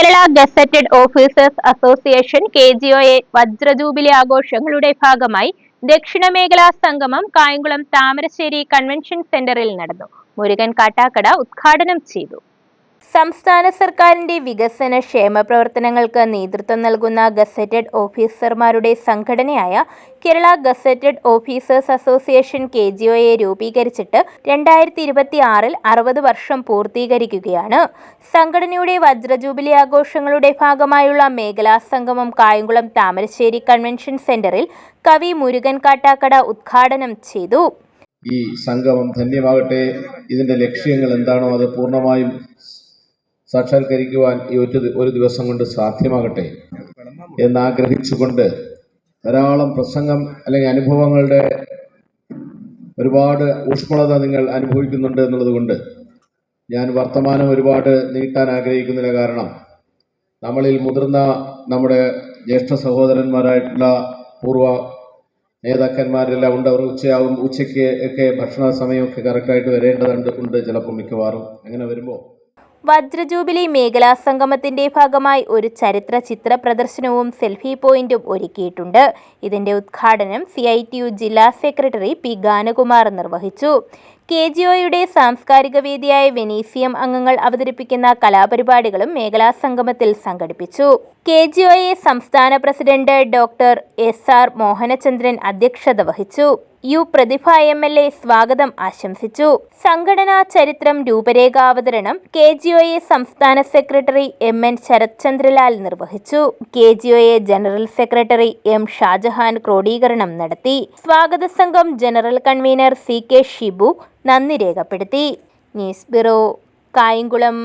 Kerala gazetted officers association K G O A വജ്രജൂബിലി ആഘോഷങ്ങളുടെ ഭാഗമായി ദക്ഷിണ മേഖലാ സംഗമം കായംകുളം താമരശ്ശേരി കൺവെൻഷൻ സെന്ററിൽ നടന്നു. മുരുകൻ കാട്ടാക്കട ഉദ്ഘാടനം ചെയ്തു. സംസ്ഥാന സർക്കാരിന്റെ വികസന ക്ഷേമ പ്രവർത്തനങ്ങൾക്ക് നേതൃത്വം നൽകുന്ന ഗസറ്റഡ് ഓഫീസർമാരുടെ സംഘടനയായ Kerala gazetted officers association K G A രൂപീകരിച്ചിട്ട് രണ്ടായിരത്തി ഇരുപത്തി ആറിൽ അറുപത് വർഷം പൂർത്തീകരിക്കുകയാണ്. സംഘടനയുടെ വജ്രജൂബിലി ആഘോഷങ്ങളുടെ ഭാഗമായുള്ള മേഖലാ സംഗമം കായംകുളം താമരശ്ശേരി കൺവെൻഷൻ സെന്ററിൽ കവി മുരുകൻ കാട്ടാക്കട ഉദ്ഘാടനം ചെയ്തു. ഈ സംഗമം ധന്യമാകട്ടെ. ഇതിന്റെ ലക്ഷ്യങ്ങൾ എന്താണോ അത് പൂർണമായും സാക്ഷാത്കരിക്കുവാൻ ഈ ഒറ്റ ഒരു ദിവസം കൊണ്ട് സാധ്യമാകട്ടെ എന്നാഗ്രഹിച്ചുകൊണ്ട് ധാരാളം പ്രസംഗം അല്ലെങ്കിൽ അനുഭവങ്ങളുടെ ഒരുപാട് ഊഷ്മളത നിങ്ങൾ അനുഭവിക്കുന്നുണ്ട് എന്നുള്ളത് കൊണ്ട് ഞാൻ വർത്തമാനം ഒരുപാട് നീട്ടാൻ ആഗ്രഹിക്കുന്നില്ല കാരണം നമ്മളിൽ മുതിർന്ന നമ്മുടെ ജ്യേഷ്ഠ സഹോദരന്മാരായിട്ടുള്ള പൂർവ നേതാക്കന്മാരെല്ലാം ഉണ്ട്. അവർ ഉച്ചയാവും ഉച്ചയ്ക്ക് ഒക്കെ ഭക്ഷണ സമയമൊക്കെ കറക്റ്റായിട്ട് വരേണ്ടതുണ്ട് ഉണ്ട് ചിലപ്പോൾ മിക്കവാറും. അങ്ങനെ വരുമ്പോൾ വജ്രജൂബിലി മേഖലാ സംഗമത്തിന്റെ ഭാഗമായി ഒരു ചരിത്ര ചിത്ര പ്രദർശനവും സെൽഫി പോയിന്റും ഒരുക്കിയിട്ടുണ്ട്. ഇതിന്റെ ഉദ്ഘാടനം സി ഐ ടി യു ജില്ലാ സെക്രട്ടറി പി ഗാനകുമാർ നിർവഹിച്ചു. കെ ജി ഒയുടെ സാംസ്കാരിക വേദിയായ വെനീസിയം അംഗങ്ങൾ അവതരിപ്പിക്കുന്ന കലാപരിപാടികളും മേഖലാ സംഗമത്തിൽ സംഘടിപ്പിച്ചു. കെ ജി ഒയെ സംസ്ഥാന president doctor S R Mohanachandran അധ്യക്ഷത വഹിച്ചു. U Prathibha M L A സ്വാഗതം ആശംസിച്ചു. സംഘടനാ ചരിത്രം രൂപരേഖാവതരണം കെ ജി ഒ എ സംസ്ഥാന secretary M N Sarath Chandralal നിർവഹിച്ചു. K G O A general secretary M Shajahan ക്രോഡീകരണം നടത്തി. സ്വാഗത സംഘം general convener C K Shibu നന്ദി രേഖപ്പെടുത്തി. News bureau Kayamkulam.